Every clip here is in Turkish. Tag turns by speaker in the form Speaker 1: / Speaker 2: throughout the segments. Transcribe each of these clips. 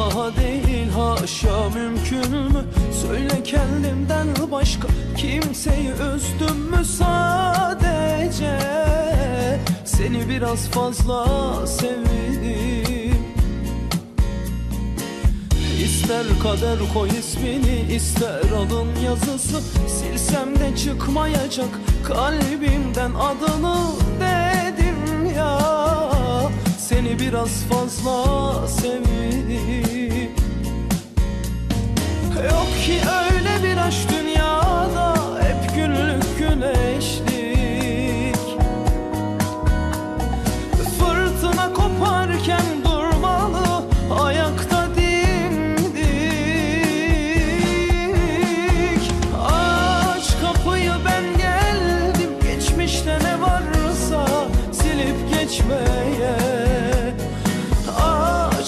Speaker 1: Allah'a değil haşa mümkün mü? Söyle kendimden başka kimseyi üzdüm mü sadece? Seni biraz fazla sevdim İster kader koy ismini ister adın yazısı Silsem de çıkmayacak kalbimden adını dedim ya Seni biraz fazla sevdim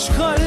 Speaker 1: Aç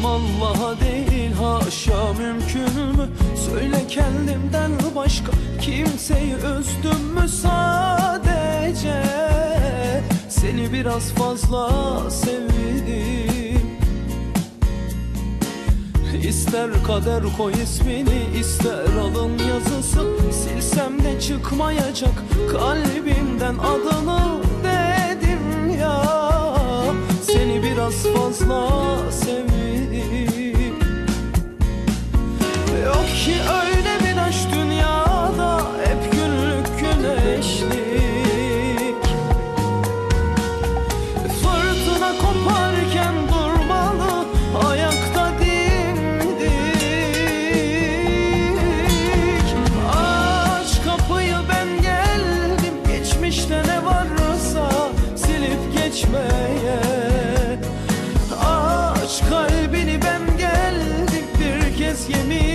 Speaker 1: Aşkım Allah'a değil haşa mümkün mü? Söyle kendimden başka kimseyi üzdüm mü sadece? Seni biraz fazla sevdim İster kader koy ismini ister alın yazısı Silsem de çıkmayacak kalbimden adını dedim ya Seni biraz fazla yemin